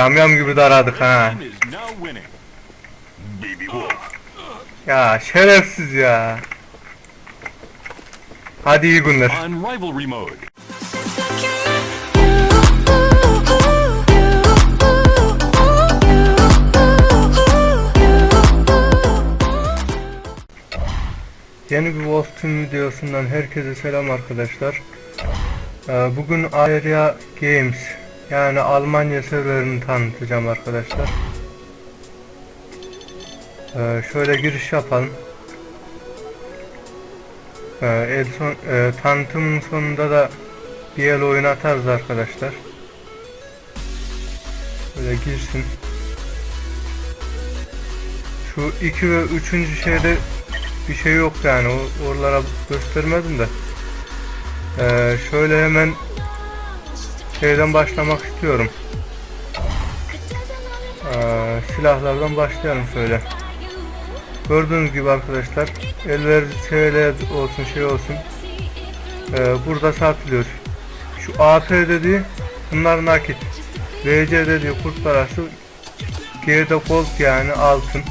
Yamyam gibi ha. Winning. Baby Wolf. Ya şerefsiz ya. Hadi iyi günler. Yeni bir Wolf Team videosundan herkese selam arkadaşlar. Ee, Bugün Aeria Games yani Almanya serverini tanıtacağım arkadaşlar. Ee, Şöyle giriş yapalım. Ee, El son, e, tanıtımın sonunda da bir el oyun atarız arkadaşlar. Böyle girsin. Şu 2 ve 3. şeyde bir şey yok yani o oralara göstermedim de. Ee, şöyle hemen şeyden başlamak istiyorum. Ee, silahlardan başlayalım şöyle. Gördüğünüz gibi arkadaşlar eller TL olsun şey olsun ee, burada satılıyor. Şu AP dediği bunlar nakit. VC dediği kurt parası G'de gold yani altın.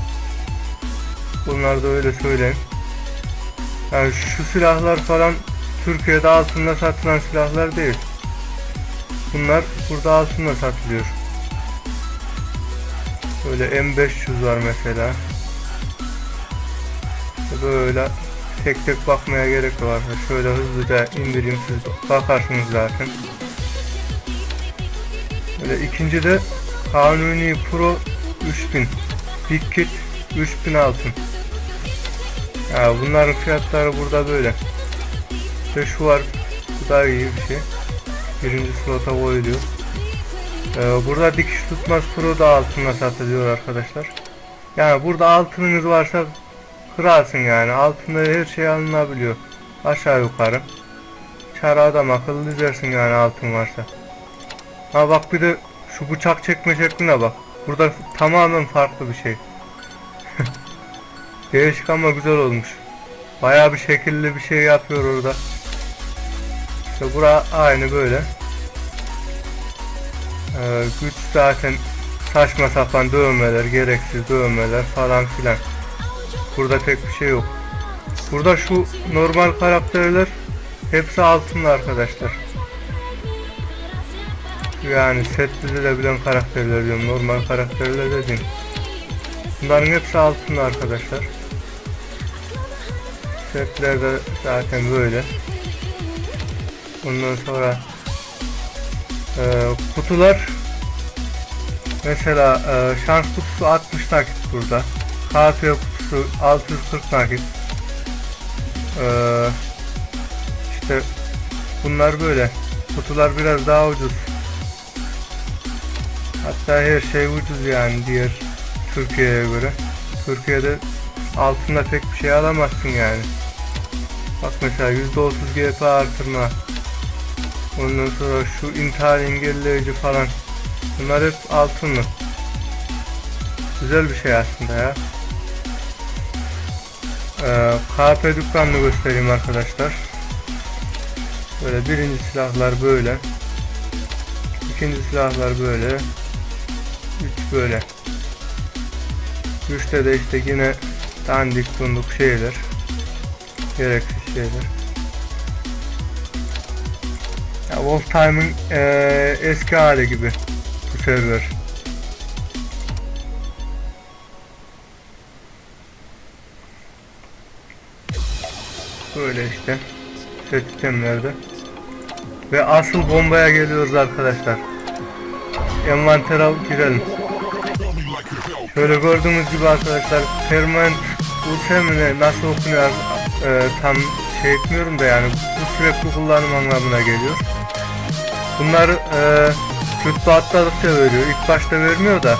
Bunlar da öyle söyleyeyim. Yani şu silahlar falan Türkiye'de altında satılan silahlar değil. Bunlar burada altında satılıyor. Böyle M500 var mesela. İşte Böyle tek tek bakmaya gerek var. Şöyle hızlıca indireyim siz bakarsınız zaten. Böyle ikinci de Kanuni Pro 3000 Big Kit 3000 altın. Ya bunların fiyatları burada böyle. Ve şu var. Bu da iyi bir şey. Birinci slota koyuluyor. Ee, burada dikiş tutmaz pro da altına satılıyor arkadaşlar. Yani burada altınınız varsa kıralsın yani. Altında her şey alınabiliyor. Aşağı yukarı. Çare adam akıllı dizersin yani altın varsa. Ha bak bir de şu bıçak çekme şekline bak. Burada tamamen farklı bir şey. Değişik ama güzel olmuş. Bayağı bir şekilli bir şey yapıyor orada. İşte bura aynı böyle. Ee, güç zaten saçma sapan dövmeler, gereksiz dövmeler falan filan. Burada pek bir şey yok. Burada şu normal karakterler hepsi altınlı arkadaşlar. Yani set dizilebilen karakterler diyorum. Normal karakterler dediğim. Bunların hepsi altınlı arkadaşlar. Setler de zaten böyle. Ondan sonra e, kutular mesela e, şans kutusu 60 nakit burada. KP kutusu 640 nakit. E, işte bunlar böyle. Kutular biraz daha ucuz. Hatta her şey ucuz yani diğer Türkiye'ye göre. Türkiye'de altında pek bir şey alamazsın yani. Bak mesela %30 GP artırma. Ondan sonra şu intihar engelleyici falan. Bunlar hep altınlı. Güzel bir şey aslında ya. Ee, KP dükkanını göstereyim arkadaşlar. Böyle birinci silahlar böyle. İkinci silahlar böyle. Üç böyle. Üçte de işte yine dandik dunduk şeyler. Gereksiz şeyler. Wolf Time'ın eee, eski hali gibi bu server. Böyle işte sistemlerde. Ve asıl bombaya geliyoruz arkadaşlar. Envantere girelim. Şöyle gördüğünüz gibi arkadaşlar permanent UTM'ine nasıl okunuyor e, tam şey etmiyorum da yani bu sürekli kullanım anlamına geliyor. Bunlar e, rütbe atladıkça veriyor. İlk başta vermiyor da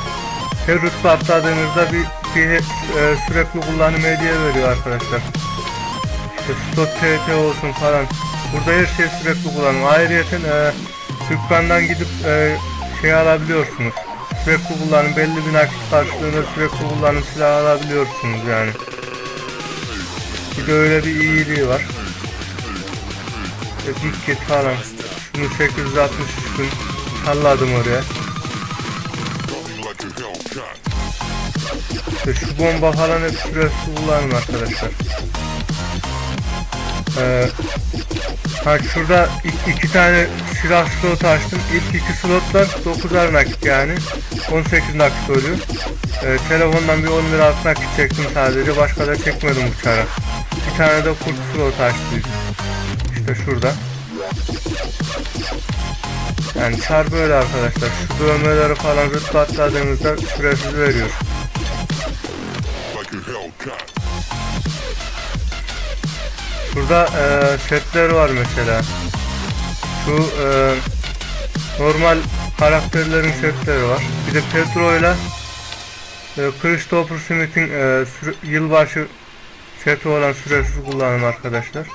her rütbe atladığınızda bir, bir e, sürekli kullanım hediye veriyor arkadaşlar. İşte Stot TT olsun falan. Burada her şey sürekli kullanım. Ayrıca e, dükkandan gidip e, şey alabiliyorsunuz. Sürekli kullanım belli bir nakit karşılığında sürekli kullanım silah alabiliyorsunuz yani. Bir de öyle bir iyiliği var. İşte Big Kit falan. Şunu 863 gün salladım oraya. İşte şu bomba falan hep süresiz kullanın arkadaşlar. Ee, ha şurada iki, iki tane silah slot açtım. İlk iki slotlar 9'ar nakit yani. 18 nakit oluyor. Ee, telefondan bir 10 lira nakit çektim sadece. Başka da çekmedim uçarak. Bir tane de kurt slot açtım. İşte şurada. Yani çar böyle arkadaşlar. Şu dövmeleri falan rıtlı atladığınızda süresiz veriyor. Burada e, setler var mesela. Şu e, normal karakterlerin setleri var. Bir de Petro ile e, Christopher Smith'in e, yılbaşı seti olan süresiz kullanım arkadaşlar.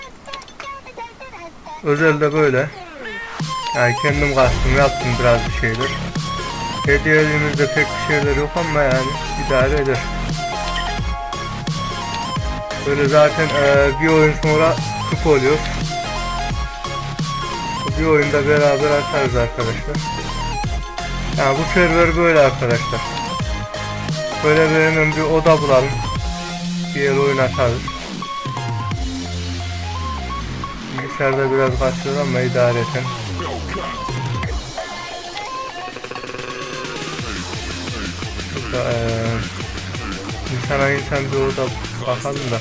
Özelde böyle. Yani kendim kastım yaptım biraz bir şeyler. Hediyeliğimizde pek bir şeyler yok ama yani idare eder. Böyle zaten e, bir oyun sonra kup oluyor. Bir oyunda beraber atarız arkadaşlar. Yani bu server böyle arkadaşlar. Böyle bir hemen bir oda bulalım. Bir oyun atarız. Bilgisayarda biraz kaçıyor ama idareten. Şurada e, insana insan bir oda bakalım da.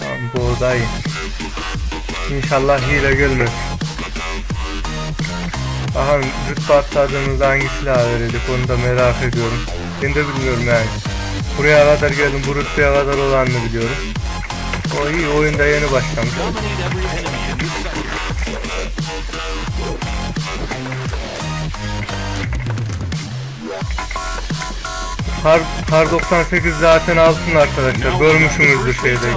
Tamam bu oda iyi. İnşallah hile gelmez. Bakalım rütbe atladığımızda hangi silah verecek onu da merak ediyorum. Ben de bilmiyorum yani. Buraya kadar geldim bu rütbeye kadar olanını biliyorum. O iyi oyunda yeni başlamış. Kar, Kar 98 zaten altın arkadaşlar. Görmüşsünüzdür şeyde.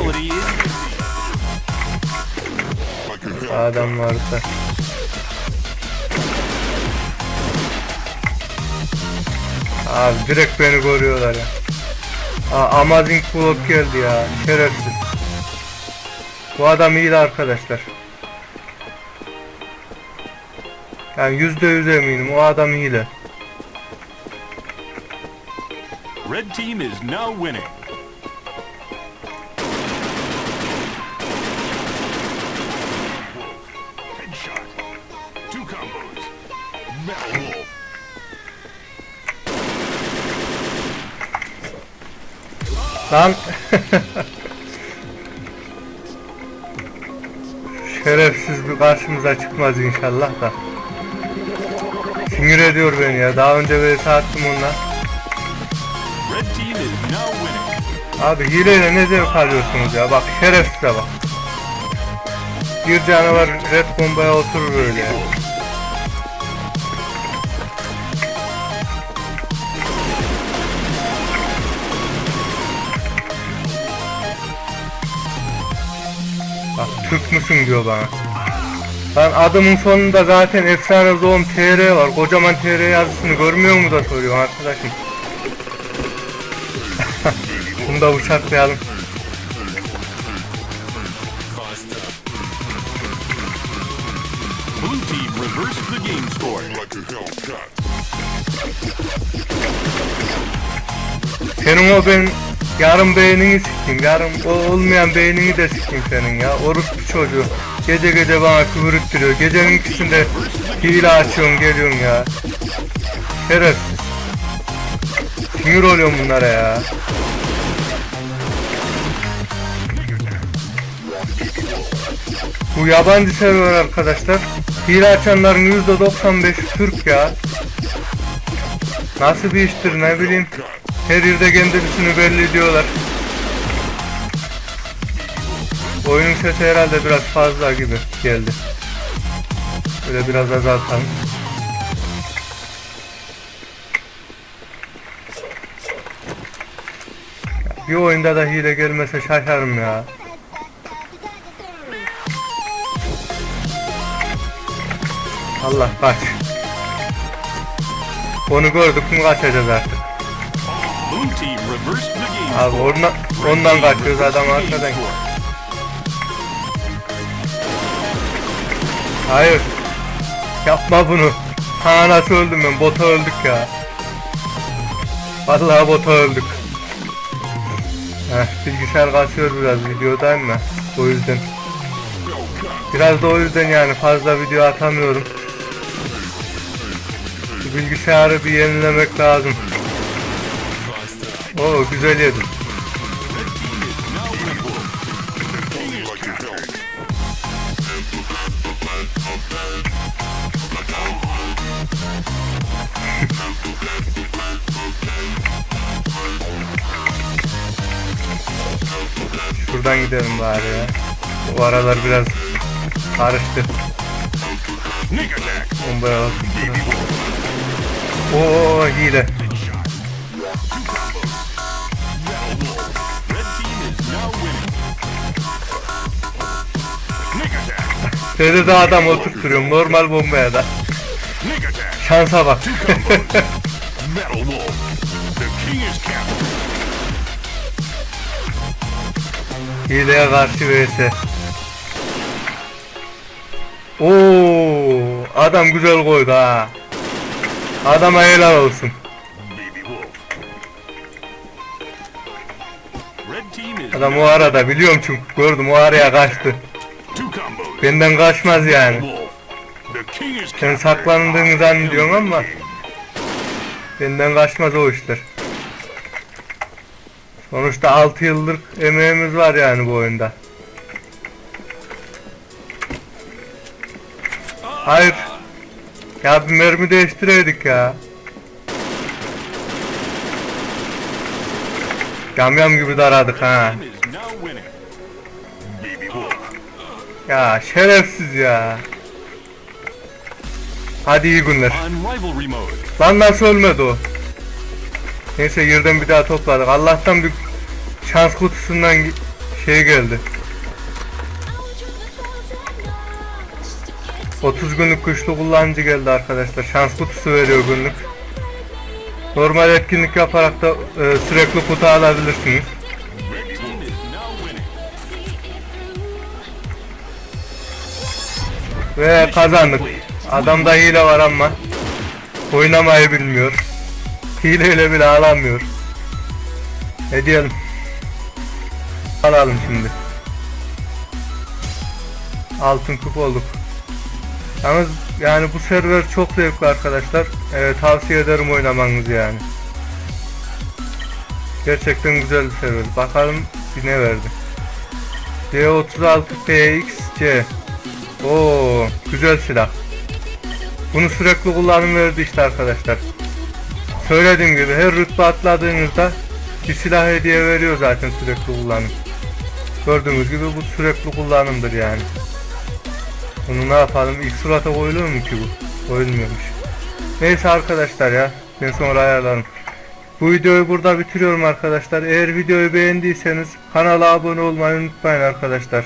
Adam varsa. Abi direkt beni görüyorlar ya. Amazing Block geldi ya. Şerefsiz. Bu adam iyi de arkadaşlar. Yani yüzde yüz eminim o adam hile. Red team is now winning. Lan. Şerefsiz bir karşımıza çıkmaz inşallah da. Sinir ediyor beni ya. Daha önce böyle attım onunla. Abi hileyle ne zevk alıyorsunuz ya bak şerefsize bak. Bir canavar red bombaya oturur öyle ya. Bak Türk müsün diyor bana. Ben adımın sonunda zaten efsane zoom TR var. Kocaman TR yazısını görmüyor mu da soruyor arkadaşım. Bunu da Hellcat. Senin o ben yarım beynini sikeyim. Yarım o olmayan beynini de sikeyim senin ya. Orospu çocuğu. Gece gece bana küfür ettiriyor. Gecenin ikisinde hile açıyorsun geliyorsun ya. Şerefsiz. Sinir oluyorum bunlara ya. Bu yabancı server arkadaşlar. Hile açanların %95 Türk ya. Nasıl bir iştir ne bileyim. Her yerde kendisini belli ediyorlar. Oyunun sesi herhalde biraz fazla gibi geldi. Böyle biraz azaltalım. Bir oyunda da hile gelmese şaşarım ya. Allah kaç. Onu gördük mü kaçacağız artık. Abi ondan, ondan reversed adam arkadan. Hayır. Yapma bunu. Ha nasıl öldüm ben? Bota öldük ya. Vallahi bota öldük. Heh, bilgisayar kasıyor biraz videodayım da. O yüzden. Biraz da o yüzden yani fazla video atamıyorum. Bilgisayarı bir yenilemek lazım. Oo güzel yedim. Şuradan gidelim bari ya. Bu aralar biraz karıştı. Sneak attack. Bombaya bak. Oo hile. Seni de adam oturtuyorum normal bombaya da. Şansa bak. Hileye karşı vs. Oo, adam güzel koydu ha. Adama helal olsun. Adam o arada biliyorum çünkü gördüm o araya kaçtı. Benden kaçmaz yani. Sen saklandığını zannediyorsun ama benden kaçmaz o işler. Sonuçta 6 yıldır emeğimiz var yani bu oyunda. Hayır. Ya bir mermi değiştireydik ya. Yamyam gibi daradık ha. Ya şerefsiz ya. Hadi iyi günler. Lan nasıl ölmedi o? Neyse yerden bir daha topladık. Allah'tan bir şans kutusundan şey geldi. 30 günlük güçlü kullanıcı geldi arkadaşlar. Şans kutusu veriyor günlük. Normal etkinlik yaparak da e, sürekli kutu alabilirsiniz. Ve kazandık. Adamda hile var ama oynamayı bilmiyor. Hileyle bile alamıyor. Ne diyelim? Alalım şimdi. Altın kup olduk. Yalnız yani bu server çok zevkli arkadaşlar. Ee, tavsiye ederim oynamanızı yani. Gerçekten güzel bir server. Bakalım bir ne verdi. D36PXC Oo, güzel silah. Bunu sürekli kullanım verdi işte arkadaşlar. Söylediğim gibi her rütbe atladığınızda bir silah hediye veriyor zaten sürekli kullanım. Gördüğünüz gibi bu sürekli kullanımdır yani. Bunu ne yapalım? İlk surata koyulur mu ki bu? Koyulmuyormuş. Neyse arkadaşlar ya. Ben sonra ayarlarım. Bu videoyu burada bitiriyorum arkadaşlar. Eğer videoyu beğendiyseniz kanala abone olmayı unutmayın arkadaşlar.